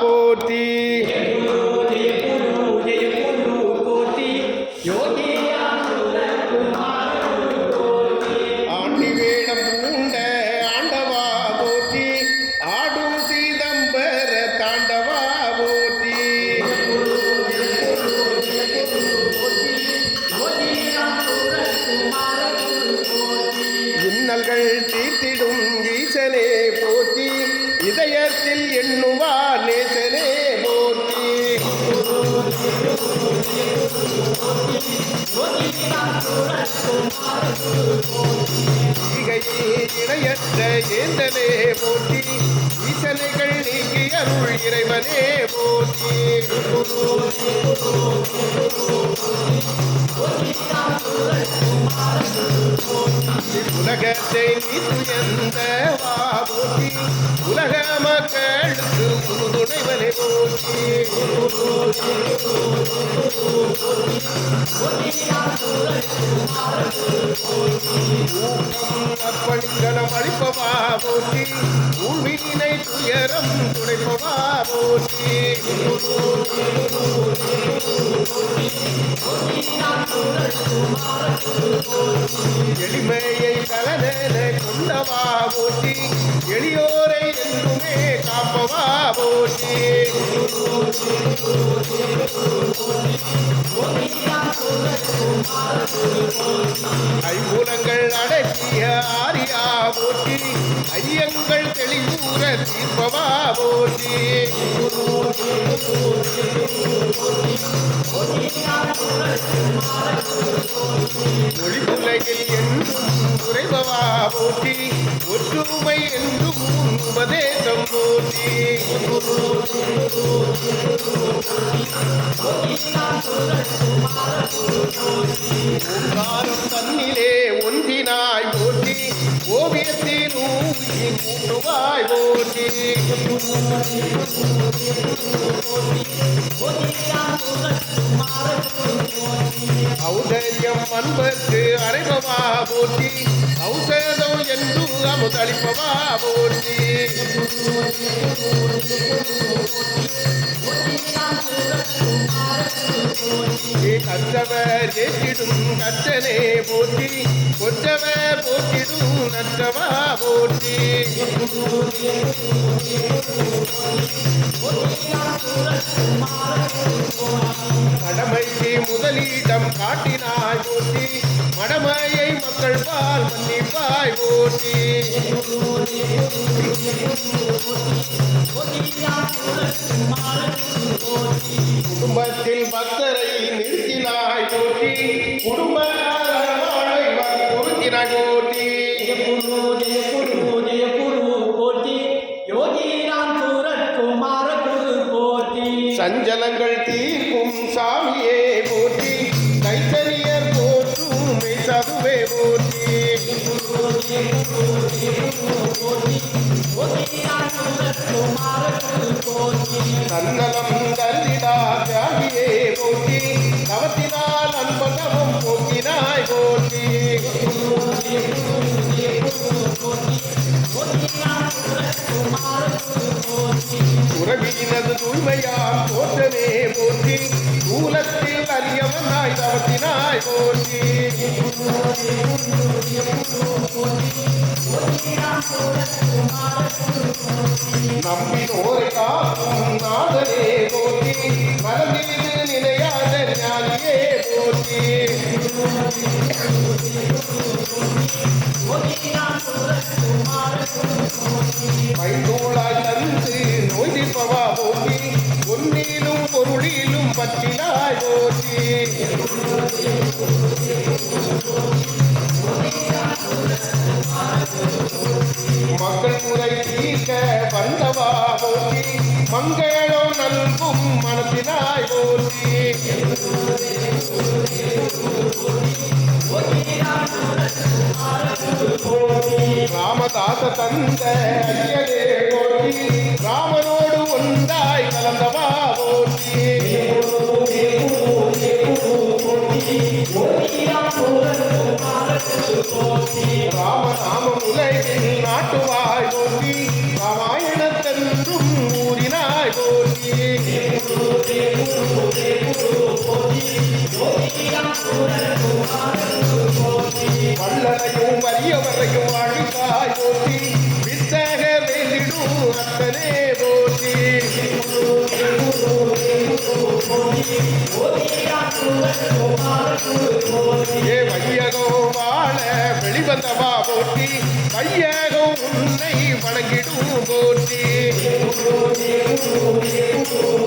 போற்றி ஏந்தனே போற்றி. ஈசனைகள் நீக்கி அருள் இறைவனே போற்றி. உலகத்தை நீ துயர்ந்த வா போற்றி. உலக மக்களுக்கு முதுணைவனை போற்றி போற்றி ஊழ்வினை துயரம் துடைப்பவா போற்றி எளிமையை கலனென கொண்டவா போற்றி. எளியோரை என்றுமே காப்பவா போற்றி. ஐம்புலங்கள் அடக்கிய ஆரியா போற்றி. ஐயங்கள் தெளிவூர தீர்ப்பவா போற்றி. ஒளிபுலையில் என்றும் உறைபவா போற்றி ஒற்றுமை என்றும் உபதேசம் போற்றி ஊழி கூட்டுவாய் ஔதரியம் அன்பர்க்கு அறைபவா போற்றி. ஔஷதம் என்று அமுதளிப்பவா போற்றி. கற்றவர் ஏற்றிடும் கற்றனே போற்றி. கொற்றவர் போற்றிடும் நற்றவா போற்றி. கடமைக்கு முதலிடம் காட்டினாய் போற்றி. மடமையை மக்கள் பால் மன்னிப்பாய் போற்றி. குடும்பத்தில் பக்தரை நிறுத்தினாய் போற்றி. குடும்ப வாழ்வை பொருத்தினாய் போற்றி. அஞ்சலங்கள் தீர்க்கும் சாமியே போற்றி கைத்தறியர் போற்றும் சதுவே போற்றி. தன்னலம் தந்திடா தியாகியே போற்றி தவத்தினால் அன்பகமும் போக்கினாய் போற்றி. நம்பினோரை காக்கும் போற்றி மனதில் நிலையாத ஞானியே போற்றி. பைந்தோளாய் தந்து நோய் தீர்ப்பவா போற்றி பொன்னிலும் பொருளிலும் பற்றினாய் போற்றி. போற்றி மங்களோ நல்கும் மனத்தினாய் போற்றி ராமதாச தந்த ஐயனே போற்றி ராமனோடு ஒன்றாய் கலந்தவா போற்றி ராமநாமம் உலகில் நாட்டுவாய் போற்றி ராமாயணத்தென்றும் ஊரினாய் போற்றி வல்லனையும் வறியவரையும் அழுக்காய் போற்றி வித்தக வேண்டிடும் அத்தனே போற்றி ஏ வையகம் வாழ வெளிவந்தவா போற்றி வையகம் உன்னை வணங்கிடும் போற்றி. 우리 우리 우리.